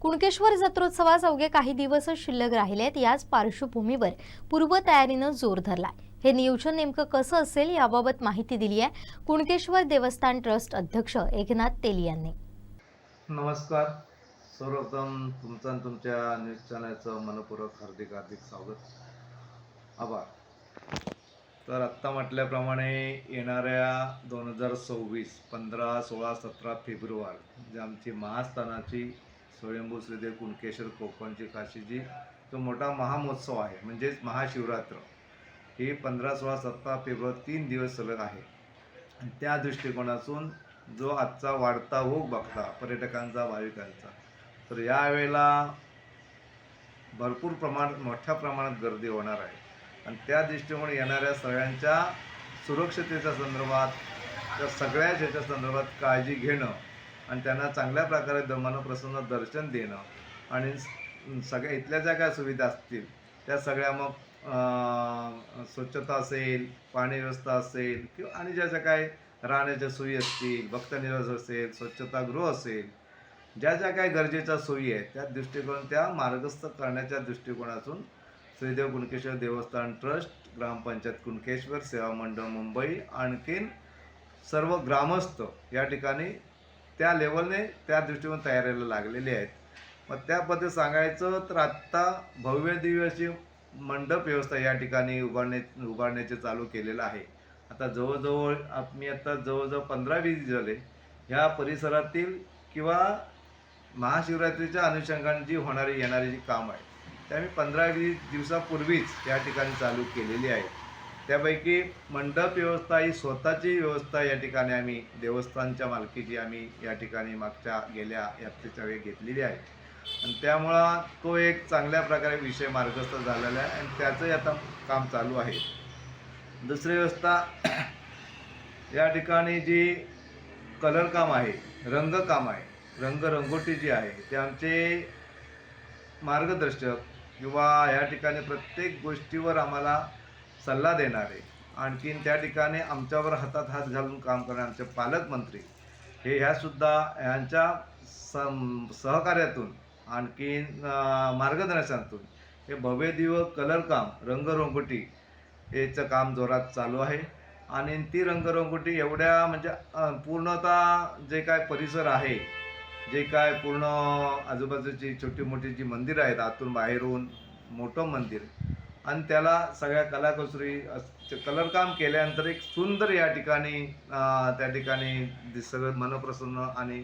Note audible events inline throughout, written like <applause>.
कुणकेश्वर जत्रोत्सवास अवघे काही दिवसच शिल्लक राहिलेत. याच पार्श्वभूमीवर पूर्वतयारीनं जोर धरलाय. हे नियोजन नेमकं कसं असेल याबाबत माहिती दिली आहे कुणकेश्वर देवस्थान ट्रस्ट अध्यक्ष एकनाथ तेली यांनी. नमस्कार. सर्वप्रथम तुमचं आणि तुमच्या न्यूज चॅनलचं मनपूर्वक हार्दिक हार्दिक स्वागत. आभार. तर आत्ता म्हटल्याप्रमाणे येणाऱ्या दोन हजार सव्वीस पंधरा सोळा सतरा फेब्रुवारी जे आमची महास्थानाची स्वयंभू श्रीदेव कुणकेश्वर कोकणची काशीजी तो मोठा महामहोत्सव आहे म्हणजेच महाशिवरात्र. ही पंधरा सोळा सतरा फेब्रुवारी तीन दिवस सलग आहे. आणि त्या दृष्टिकोनातून जो आजचा वाढता ओघ बघता पर्यटकांचा भाविकांचा तर यावेळेला भरपूर प्रमाण मोठ्या प्रमाणात गर्दी होणार आहे. आणि त्या दृष्टिकोन येणाऱ्या सगळ्यांच्या सुरक्षतेच्या संदर्भात त्या सगळ्याच ह्याच्या संदर्भात काळजी घेणं आणि त्यांना चांगल्या प्रकारे द- मनप्रसन्न दर्शन देणं. आणि सगळ्या इथल्या ज्या काय सुविधा असतील त्या सगळ्या मग स्वच्छता असेल पाणी व्यवस्था असेल किंवा आणि ज्या ज्या काय राहण्याच्या सोयी असतील भक्तनिवास असेल स्वच्छतागृह असेल ज्या ज्या काही गरजेच्या सोयी आहेत त्या दृष्टिकोन त्या मार्गस्थ करण्याच्या दृष्टिकोनातून श्रीदेव कुणकेश्वर देवस्थान ट्रस्ट ग्रामपंचायत कुणकेश्वर सेवा मंडळ मुंबई आणखीन सर्व ग्रामस्थ या ठिकाणी त्या लेवलने त्या दृष्टिकोन तयारीला लागलेले आहेत. मग त्या पद्धतीत सांगायचं तर आत्ता भव्य दिव्य अशी मंडप व्यवस्था या ठिकाणी उभारणे उभारण्याचे चालू केलेलं आहे. आता जवळजवळ मी आता जवळजवळ पंधरा वीस झाले. ह्या परिसरातील किंवा महाशिवरात्रीच्या अनुषंगाने जी होणारी येणारी जी काम आहे त्या मी पंधरा वीस दिवसापूर्वीच या ठिकाणी चालू केलेली आहे त्यापैकी मंडप व्यवस्था ही स्वतःची व्यवस्था या ठिकाणी आम्ही देवस्थानच्या मालकीची आम्ही या ठिकाणी मागच्या गेल्या यात्रेच्या वेळी घेतलेली आहे. आणि त्यामुळं तो एक चांगल्या प्रकारे विषय मार्गस्थ झालेला आहे आणि त्याचंही आता काम चालू आहे. दुसरी व्यवस्था <clears throat> या ठिकाणी जी कलर काम आहे रंगकाम आहे रंगरंगोटी जी आहे ते आमचे मार्गदर्शक किंवा या ठिकाणी प्रत्येक गोष्टीवर आम्हाला सल्ला देणारे. आणखीन त्या ठिकाणी आमच्यावर हातात हात घालून काम करणारे आमचे पालकमंत्री हे ह्यासुद्धा ह्यांच्या सम सहकार्यातून आणखीन मार्गदर्शनातून हे भव्य दिव कलरकाम रंगरोंगोटी रंगरंगोटी याचं काम जोरात चालू आहे. आणि ती रंगरंगोटी एवढ्या म्हणजे पूर्णतः जे काय परिसर आहे जे काय पूर्ण आजूबाजूची छोटी मोठी जी मंदिरं आहेत आतून बाहेरून मोठं मंदिर आणि त्याला सगळ्या कलाकुसरी कलरकाम केल्यानंतर एक सुंदर या ठिकाणी त्या ठिकाणी सगळं मनप्रसन्न आणि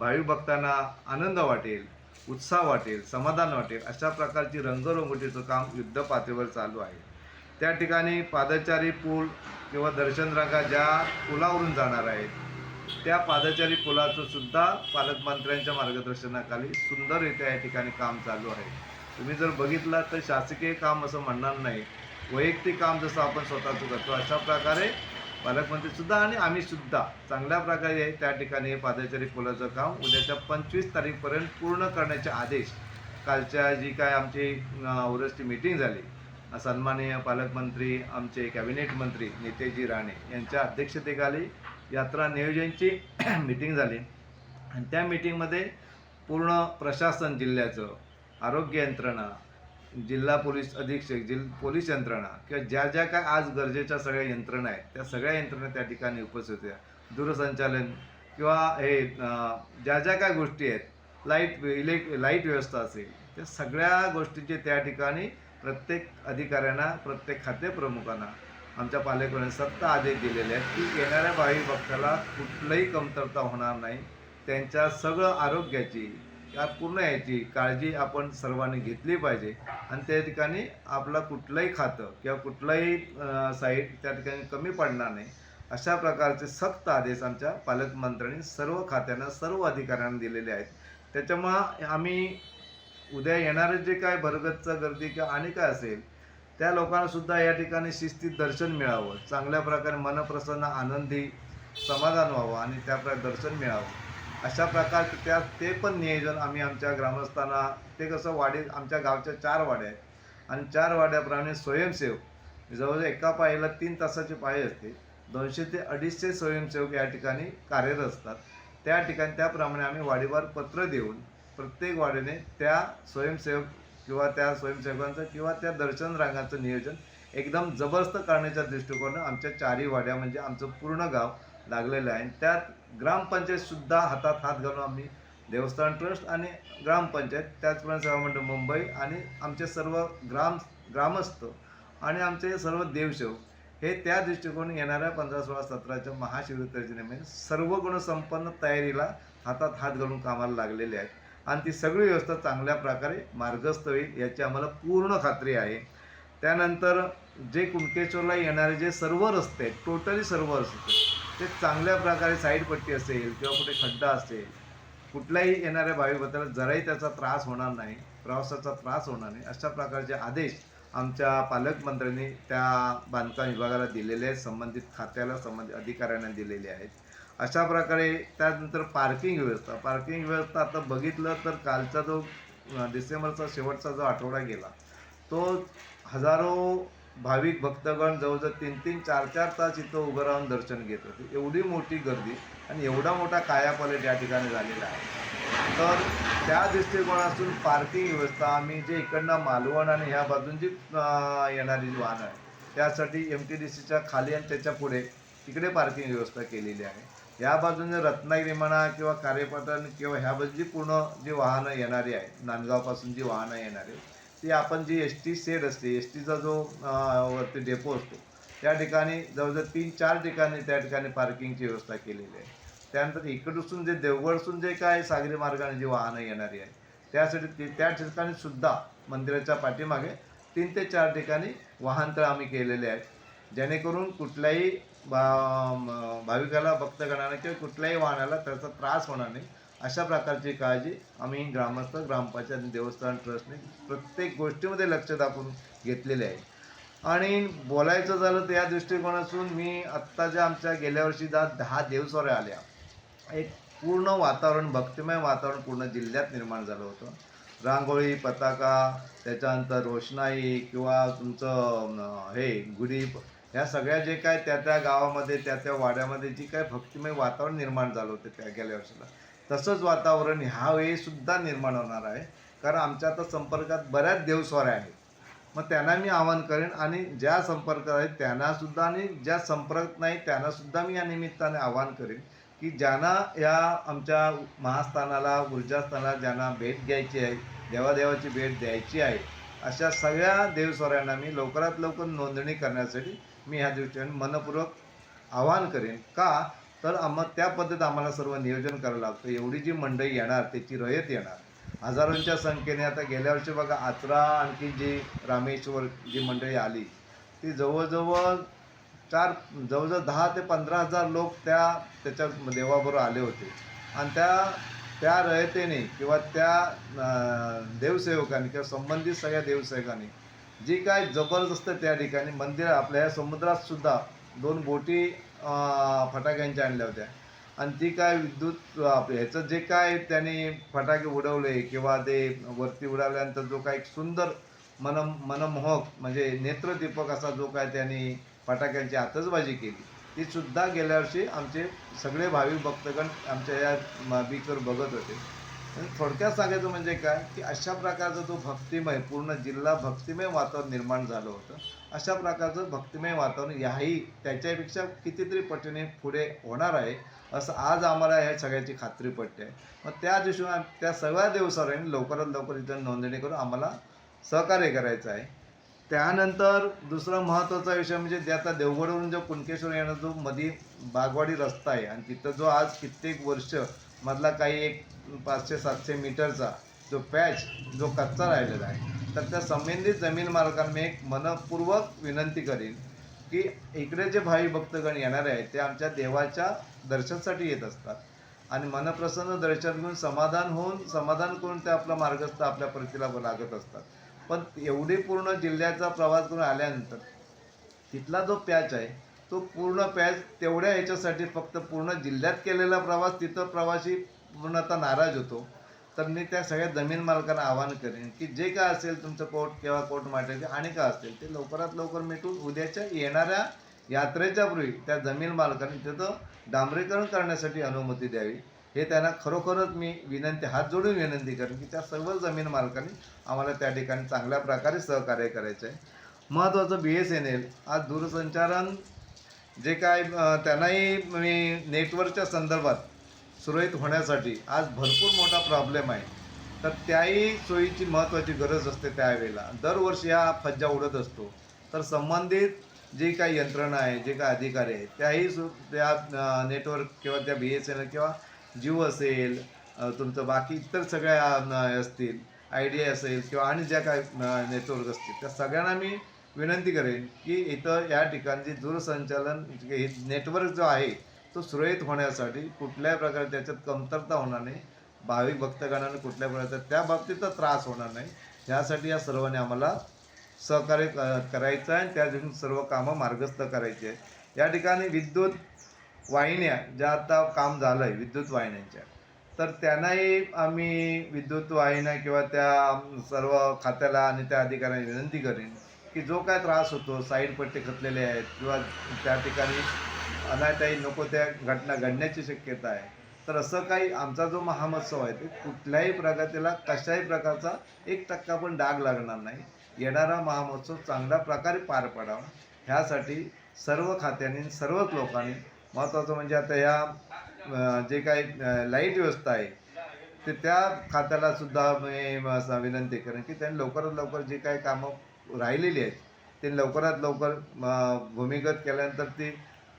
भावी भक्तांना आनंद वाटेल उत्साह वाटेल समाधान वाटेल अशा प्रकारची रंगरंगोटीचं काम युद्ध पातळीवर चालू आहे. त्या ठिकाणी पादचारी पूल किंवा दर्शनरांगा ज्या पुलावरून जाणार आहेत त्या पादचारी पुलाचं सुद्धा पालकमंत्र्यांच्या मार्गदर्शनाखाली सुंदररित्या या ठिकाणी काम चालू आहे. तुम्ही जर बघितला तर शासकीय काम असं म्हणणार नाही. वैयक्तिक काम जसं आपण स्वतःचं करतो अशा प्रकारे पालकमंत्रीसुद्धा आणि आम्हीसुद्धा चांगल्या प्रकारे त्या ठिकाणी पादचारी पुलाचं काम उद्याच्या पंचवीस तारीखपर्यंत पूर्ण करण्याचे आदेश कालच्या जी काय आमची ओरसची मीटिंग झाली सन्माननीय पालकमंत्री आमचे कॅबिनेट मंत्री नेतेजी राणे यांच्या अध्यक्षतेखाली यात्रा नियोजनची <clears throat> मीटिंग झाली. आणि त्या मीटिंगमध्ये पूर्ण प्रशासन जिल्ह्याचं आरोग्य यंत्रणा जिल्हा पोलीस अधीक्षक जिल पोलीस यंत्रणा किंवा ज्या ज्या काय आज गरजेच्या सगळ्या यंत्रणा आहेत त्या सगळ्या यंत्रणा त्या ठिकाणी उपस्थित होत्या. दूरसंचालन किंवा हे ज्या ज्या काय गोष्टी आहेत लाइट इलेक् लाइट व्यवस्था असेल त्या सगळ्या गोष्टीचे त्या ठिकाणी प्रत्येक अधिकाऱ्यांना प्रत्येक खातेप्रमुखांना आमच्या पालकांनी सत्ता आदेश दिलेले आहेत की येणाऱ्या भावी भक्ताला कुठलंही कमतरता होणार नाही. त्यांच्या सगळं आरोग्याची या पूर्ण याची काळजी आपण सर्वांनी घेतली पाहिजे. आणि त्या ठिकाणी आपलं कुठलंही खातं किंवा कुठलंही साईट त्या ठिकाणी कमी पडणार नाही. अशा प्रकारचे सक्त आदेश आमच्या पालकमंत्र्यांनी सर्व खात्यांना सर्व अधिकाऱ्यांना दिलेले आहेत. त्याच्यामुळं आम्ही उद्या येणारे जे काय भरगतचं गर्दी किंवा आणि काय असेल त्या लोकांनासुद्धा या ठिकाणी शिस्तीत दर्शन मिळावं. चांगल्या प्रकारे मनप्रसन्न आनंदी समाधान व्हावं आणि त्याप्रकारे दर्शन मिळावं. अशा प्रकारचे त्या ते पण नियोजन आम्ही आमच्या ग्रामस्थांना ते कसं वाडी आमच्या गावच्या चार वाड्या आहेत. आणि चार वाड्याप्रमाणे स्वयंसेवक. जवळजवळ एका पायेला तीन तासाची पायी असते. दोनशे ते अडीचशे स्वयंसेवक या ठिकाणी कार्यरत असतात. त्या ठिकाणी त्याप्रमाणे आम्ही वाडीवार पत्र देऊन प्रत्येक वाडीने त्या स्वयंसेवक किंवा त्या स्वयंसेवकांचं किंवा त्या दर्शन रांगांचं नियोजन एकदम जबरदस्त करण्याच्या दृष्टिकोनानं आमच्या चारही वाड्या म्हणजे आमचं पूर्ण गाव लागलेलं आहे. त्यात ग्रामपंचायतसुद्धा हातात हात घालून आम्ही देवस्थान ट्रस्ट आणि ग्रामपंचायत त्याचप्रमाणे सेवा मंडळ मुंबई आणि आमचे सर्व ग्राम ग्रामस्थ आणि आमचे सर्व देवसेवक हे त्या दृष्टिकोन येणाऱ्या पंधरा सोळा सतराच्या महाशिवरात्रीच्या निमित्त सर्व गुणसंपन्न तयारीला हातात हात घालून कामाला लागलेले आहेत. आणि ती सगळी व्यवस्था चांगल्या प्रकारे मार्गस्थ होईल याची आम्हाला पूर्ण खात्री आहे. त्यानंतर जे कुणकेश्वरला येणारे जे सर्व रस्ते आहेत टोटली सर्व रस्ते ते चांगल्या प्रकारे साईड पट्टी असेल किंवा कुठे खड्डा असेल कुठल्याही येणाऱ्या भावी भक्ताला जराही त्याचा त्रास होणार नाही प्रवासाचा त्रास होणार नाही. अशा प्रकारचे आदेश आमच्या पालकमंत्र्यांनी त्या बांधकाम विभागाला दिलेले आहेत संबंधित खात्याला संबंधित अधिकाऱ्यांना दिलेले आहेत. अशा प्रकारे त्यानंतर पार्किंग व्यवस्था पार्किंग व्यवस्था आता बघितलं तर कालचा जो डिसेंबरचा शेवटचा जो आठवडा गेला तो हजारो भाविक भक्तगण जवळजवळ तीन तीन चार चार तास इथं उभं राहून दर्शन घेत होते. एवढी मोठी गर्दी आणि एवढा मोठा कायापालट या ठिकाणी झालेला आहे. तर त्या दृष्टिकोनातून पार्किंग व्यवस्था आम्ही जे इकडनं मालवण आणि ह्या बाजून जी येणारी जी वाहनं आहे त्यासाठी एम टी डी सीच्या खाली आणि त्याच्या पुढे तिकडे पार्किंग व्यवस्था केलेली आहे. या बाजूने रत्नागिरी म्हणा किंवा कार्यपाटण किंवा ह्या बाजूची पूर्ण जी वाहनं येणारी आहेत नांदगावपासून जी वाहनं येणारी ती आपण जी एस टी सेड असते एस टीचा जो वरती डेपो असतो त्या ठिकाणी जवळजवळ तीन चार ठिकाणी त्या ठिकाणी पार्किंगची व्यवस्था केलेली आहे. त्यानंतर इकडसून जे देवगडसून जे काय सागरी मार्गाने जी वाहनं येणारी आहे त्यासाठी ती- त्या ठिकाणी सुद्धा मंदिराच्या पाठीमागे तीन ते चार ठिकाणी वाहनतळ आम्ही केलेले आहेत. जेणेकरून कुठल्याही भा- भाविकाला भक्तगणाने किंवा कुठल्याही वाहनाला त्याचा त्रास होणार नाही. अशा प्रकारची काळजी आम्ही ग्रामस्थ ग्रामपंचायत देवस्थान ट्रस्टने प्रत्येक गोष्टीमध्ये लक्ष दाखवून घेतलेले आहे. आणि बोलायचं झालं तर या दृष्टिकोनातून मी आत्ताच्या आमच्या गेल्या वर्षी दहा दहा देवस्वऱ्या आल्या एक पूर्ण वातावरण भक्तिमय वातावरण पूर्ण जिल्ह्यात निर्माण झालं होतं. रांगोळी पताका त्याच्यानंतर रोषणाई किंवा तुमचं हे गुढी ह्या सगळ्या जे काय त्या त्या गावामध्ये त्या त्या वाड्यामध्ये जी काय भक्तिमय वातावरण निर्माण झालं होतं त्या गेल्या वर्षीला. तसंच वातावरण ह्यावेळी सुद्धा निर्माण होणार आहे. कारण आमच्या आता संपर्कात बऱ्याच देवस्वाऱ्या आहेत. मग त्यांना मी आवाहन करेन आणि ज्या संपर्कात आहेत त्यांनासुद्धा आणि ज्या संपर्क नाही त्यांनासुद्धा मी या निमित्ताने आवाहन करेन की ज्यांना या आमच्या महास्थानाला ऊर्जास्थानाला ज्यांना भेट घ्यायची आहे देवादेवाची भेट द्यायची आहे अशा सगळ्या देवस्वऱ्यांना मी लवकरात लवकर नोंदणी करण्यासाठी मी ह्या दृष्टीने मनपूर्वक आवाहन करेन. का? तर आम्हा त्या पद्धतीत आम्हाला सर्व नियोजन करावं लागतं. एवढी जी मंडळी येणार त्याची रयत येणार. हजारोंच्या संख्येने आता गेल्या वर्षी बघा आचरा आणखी जी रामेश्वर जी मंडळी आली ती जवळजवळ चार जवळजवळ दहा ते पंधरा हजार लोक त्या त्याच्या देवाबरोबर आले होते. आणि त्या त्या रयतेने किंवा त्या देवसेवकांनी किंवा संबंधित सगळ्या देवसेवकांनी जी काय जबरदस्त त्या ठिकाणी मंदिर आपल्या या समुद्रातसुद्धा दोन बोटी फटाक्यांच्या आणल्या होत्या. आणि ती काय विद्युत ह्याचं जे काय त्याने फटाके उडवले किंवा ते वरती उडवल्यानंतर जो काय एक सुंदर मन मनमोहक म्हणजे नेत्रदीपक असा जो काय त्यांनी फटाक्यांची आतषबाजी केली. ती सुद्धा गेल्या वर्षी आमचे सगळे भाविक भक्तगण आमच्या या बीचवर बघत होते. आणि थोडक्यात सांगायचं म्हणजे काय की अशा प्रकारचा जो भक्तिमय पूर्ण जिल्हा भक्तिमय वातावरण निर्माण झालं होतं अशा प्रकारचं भक्तिमय वातावरण याही त्याच्यापेक्षा कितीतरी पटीने पुढे होणार आहे असं आज आम्हाला ह्या सगळ्याची खात्री पडते. आहे मग त्या दिवशी त्या सगळ्या दिवसांनी लवकरात लवकर इथं नोंदणी करून आम्हाला सहकार्य करायचं आहे. त्यानंतर दुसरा महत्त्वाचा विषय म्हणजे जे आता देवगडवरून जो कुणकेश्वर येणारा जो मधी बागवाडी रस्ता आहे आणि तिथं जो आज कित्येक वर्ष मधला काही एक पाचशे सातशे मीटरचा जो पॅच जो कच्चा राहिलेला आहे तर त्या संबंधित जमीन मालकांना एक मनपूर्वक विनंती करीन की इकडे जे भावी भक्तगण येणारे आहेत ते आमच्या देवाच्या दर्शनासाठी येत असतात. आणि मनप्रसन्न दर्शन घेऊन समाधान होऊन समाधान करून ते आपला मार्गस्थ आपल्या परतीला लागत असतात. पण एवढी पूर्ण जिल्ह्याचा प्रवास करून आल्यानंतर तिथला जो पॅच आहे तो पूर्ण पॅच तेवढ्या ह्याच्यासाठी फक्त पूर्ण जिल्ह्यात केलेला प्रवास तिथं प्रवासी पूर्णतः नाराज होतो. तर मी त्या सगळ्या जमीन मालकांना आवाहन करेन की जे काय असेल तुमचं कोर्ट किंवा कोर्ट माटेचे आणि काय असेल ते लवकरात लवकर मिटून उद्याच्या येणाऱ्या यात्रेच्या पूर्वी त्या जमीन मालकांनी तिथं डांबरीकरण करण्यासाठी अनुमती द्यावी. हे त्यांना खरोखरच मी विनंती हात जोडून विनंती करेन की त्या सर्व जमीन मालकांनी आम्हाला त्या ठिकाणी चांगल्या प्रकारे सहकार्य करायचं आहे. महत्त्वाचं बी एस एन एल आज दूरसंचारण जे काय त्यांनाही मी नेटवर्कच्या संदर्भात सुरळीत होण्यासाठी आज भरपूर मोठा प्रॉब्लेम आहे. तर त्याही सोयीची महत्त्वाची गरज असते त्यावेळेला. दरवर्षी हा फज्जा उडत असतो. तर संबंधित जी काही यंत्रणा आहे जे काही अधिकारी आहेत त्याही सु त्या नेटवर्क किंवा त्या बी एस एन एल किंवा जिओ असेल तुमचं बाकी इतर सगळ्या असतील आय डी असेल किंवा आणि ज्या काही नेटवर्क असतील त्या सगळ्यांना मी विनंती करेन की इथं या ठिकाणची दूरसंचालन हे नेटवर्क जो आहे तो सुरळीत होण्यासाठी कुठल्याही प्रकारे त्याच्यात कमतरता होणार नाही भाविक भक्तगणांना कुठल्या प्रकारचा त्या बाबतीतचा त्रास होणार नाही. यासाठी या सर्वांनी आम्हाला सहकार्य क- करायचं आहे आणि त्या दिवशी सर्व कामं मार्गस्थ करायची आहे. या ठिकाणी विद्युत वाहिन्या ज्या आता काम झालं आहे विद्युत वाहिन्यांच्या तर त्यांनाही आम्ही विद्युत वाहिन्या किंवा त्या सर्व खात्याला आणि त्या अधिकाऱ्यांना विनंती करेन की जो काय त्रास होतो साईड पट्टे खचलेले आहेत किंवा त्या ठिकाणी अनाठाई नको त्या घटना घडण्याची शक्यता आहे. तर असं काही आमचा जो महामहोत्सव आहे ते कुठल्याही प्रगतीला कशाही प्रकारचा एक टक्का पण डाग लागणार नाही. येणारा महामहोत्सव चांगल्या प्रकारे पार पडावा. ह्यासाठी सर्व खात्यांनी सर्वच लोकांनी महत्त्वाचं म्हणजे आता ह्या जे काही लाइट व्यवस्था आहे ते त्या खात्याला सुद्धा मी विनंती करेन की त्यांनी लवकरात लवकर जी काही कामं राहिलेली आहेत ते लवकरात लवकर भूमिगत केल्यानंतर ती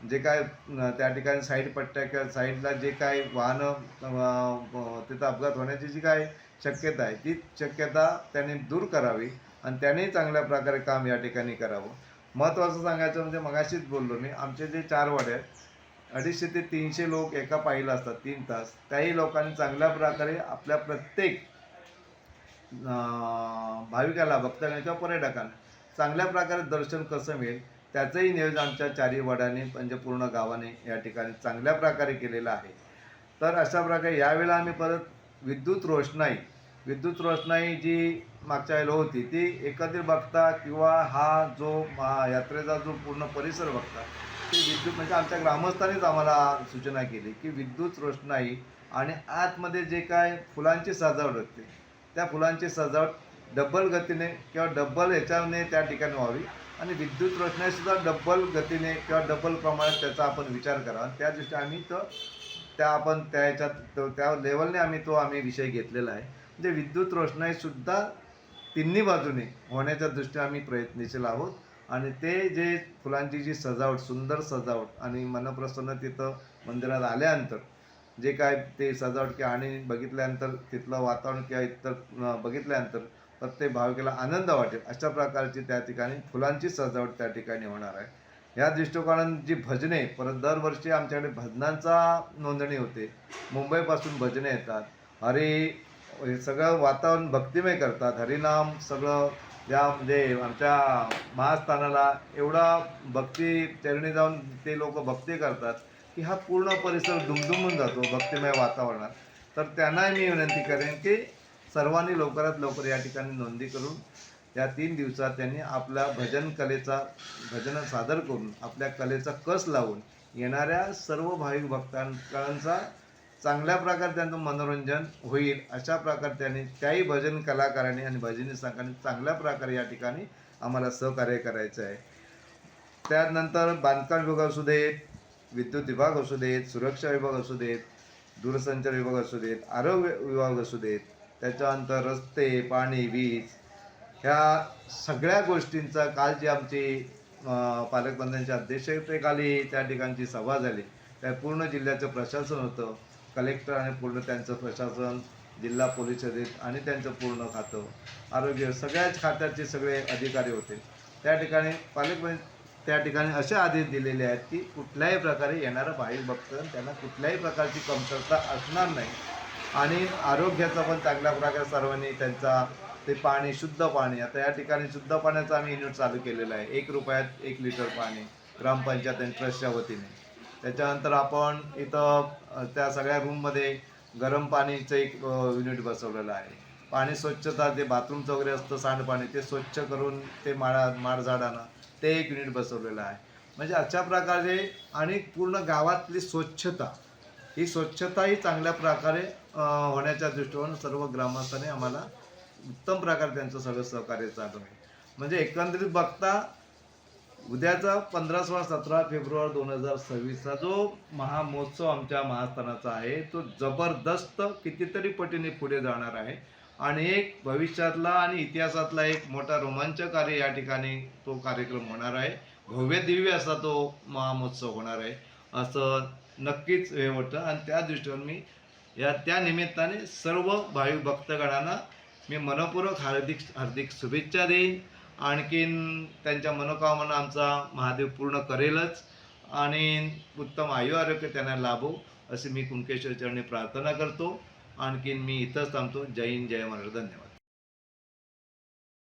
जे काय त्या ठिकाणी साईड पट्ट्या किंवा साईडला जे काही वाहनं तिथं अपघात होण्याची जी काय शक्यता आहे ती शक्यता त्यांनी दूर करावी आणि त्यांनी चांगल्या प्रकारे काम या ठिकाणी करावं. महत्त्वाचं सांगायचं म्हणजे मगाशीच बोललो मी आमचे जे चार वाडे आहेत अडीचशे ते तीनशे लोक एका पाहिलं असतात तीन तास. त्याही लोकांनी चांगल्या प्रकारे आपल्या प्रत्येक भाविकाला भक्तांना किंवा पर्यटकांना चांगल्या प्रकारे दर्शन कसं मिळेल त्याचंही नियोजन आमच्या चारी वडाने म्हणजे पूर्ण गावाने या ठिकाणी चांगल्या प्रकारे केलेलं आहे. तर अशा प्रकारे यावेळेला आम्ही परत विद्युत रोषणाई विद्युत रोषणाई जी मागच्या वेळेला होती ती एकत्रित बघता किंवा हा जो यात्रेचा जो पूर्ण परिसर बघता ती विद्युत म्हणजे आमच्या ग्रामस्थांनीच आम्हाला सूचना केली की विद्युत रोषणाई आणि आतमध्ये जे काय फुलांची सजावट होते त्या फुलांची सजावट डब्बल गतीने किंवा डब्बल ह्याच्याने त्या ठिकाणी व्हावी. आणि विद्युत रचनेसुद्धा डब्बल गतीने किंवा डब्बल प्रमाणात त्याचा आपण विचार करा. आणि त्या दृष्टी आम्ही तो त्या आपण त्या ह्याच्यात त्या लेवलने आम्ही तो आम्ही विषय घेतलेला आहे. म्हणजे विद्युत रोषणाईसुद्धा तिन्ही बाजूने होण्याच्या दृष्टीने आम्ही प्रयत्नशील आहोत. आणि ते जे फुलांची जी सजावट सुंदर सजावट आणि मनप्रसन्न तिथं मंदिरात आल्यानंतर जे काय ते सजावट किंवा आणि बघितल्यानंतर तिथलं वातावरण किंवा इतर बघितल्यानंतर प्रत्येक भाविकेला आनंद वाटेल. अशा प्रकारची त्या ठिकाणी फुलांची सजावट त्या ठिकाणी होणार आहे. या दृष्टिकोनाने जी भजने परत दरवर्षी आमच्याकडे भजनांचा नोंदणी होते. मुंबईपासून भजने येतात. हरी हे सगळं वातावरण भक्तिमय करतात. हरिनाम सगळं या म्हणजे आमच्या महास्थानाला एवढा भक्ती चरणी जाऊन ते लोक भक्ती करतात की हा पूर्ण परिसर दुमदुमून जातो भक्तिमय वातावरणात. तर त्यांनाही मी विनंती करेन की सर्वांनी लवकरात लवकर या ठिकाणी नोंदी करून या तीन दिवसात त्यांनी आपल्या भजन कलेचा भजन सादर करून आपल्या कलेचा कस लावून येणाऱ्या सर्व भाविक भक्तांचा चांगल्या प्रकारे त्यांचं मनोरंजन होईल अशा प्रकारे त्यांनी त्याही भजन कलाकारांनी आणि भजनी संघाने चांगल्या प्रकारे या ठिकाणी आम्हाला सहकार्य करायचं आहे. त्यानंतर बांधकाम विभाग असू देत विद्युत विभाग असू देत सुरक्षा विभाग असू देत दूरसंचार विभाग असू देत आरोग्य विभाग असू देत त्याच्यानंतर रस्ते पाणी वीज ह्या सगळ्या गोष्टींचा काल जी आमची पालकमंत्र्यांच्या अध्यक्षतेखाली त्या ठिकाणची सभा झाली. त्या पूर्ण जिल्ह्याचं प्रशासन होतं. कलेक्टर आणि पूर्ण त्यांचं प्रशासन जिल्हा पोलीस अधिक आणि त्यांचं पूर्ण खातं आरोग्य सगळ्याच खात्याचे सगळे अधिकारी होते. त्या ठिकाणी पालकमंत्री त्या ठिकाणी असे आदेश दिलेले आहेत की कुठल्याही प्रकारे येणारं बाहेर भक्त त्यांना कुठल्याही प्रकारची कमतरता असणार नाही. आणि आरोग्याचा पण चांगल्या प्रकारे सर्वांनी त्यांचा ते पाणी शुद्ध पाणी आता या ठिकाणी शुद्ध पाण्याचं आम्ही युनिट चालू केलेलं आहे. एक रुपयात एक लिटर पाणी ग्रामपंचायत आणि ट्रस्टच्या वतीने. त्याच्यानंतर आपण इथं त्या सगळ्या रूममध्ये गरम पाणीचं एक युनिट बसवलेलं आहे. पाणी स्वच्छता ते बाथरूमचं वगैरे असतं सांडपाणी ते स्वच्छ करून ते माळा माड ते एक युनिट बसवलेलं आहे. म्हणजे अशा प्रकारे आणि पूर्ण गावातली स्वच्छता ही स्वच्छताही चांगल्या प्रकारे होण्याच्या दृष्टीने सर्व ग्रामस्थांनी आम्हाला उत्तम प्रकारे त्यांचं सगळं सहकार्य चालू आहे. म्हणजे एकंदरीत बघता उद्याचा पंधरा सोळा सतरा फेब्रुवारी दोन हजार सव्वीसचा जो महामहोत्सव आमच्या महास्थानाचा आहे तो जबरदस्त कितीतरी पटीने पुढे जाणार आहे. आणि एक भविष्यातला आणि इतिहासातला एक मोठा रोमांचकारी या ठिकाणी तो कार्यक्रम होणार आहे. भव्य दिव्य असा तो महामहोत्सव होणार आहे. असं नक्कीच हे होतं. आणि त्या दृष्टीने मी या त्या निमित्ताने सर्व भाविक भक्तगणांना मी मनपूर्वक हार्दिक हार्दिक शुभेच्छा देईन. आणखीन त्यांच्या मनोकामना आमचा महादेव पूर्ण करेलच. आणि उत्तम आयु आरोग्य त्यांना लाभो अशी मी कुणकेश्वर चरणी प्रार्थना करतो. आणखीन मी इथंच थांबतो. जय हिंद जय महाराज धन्यवाद.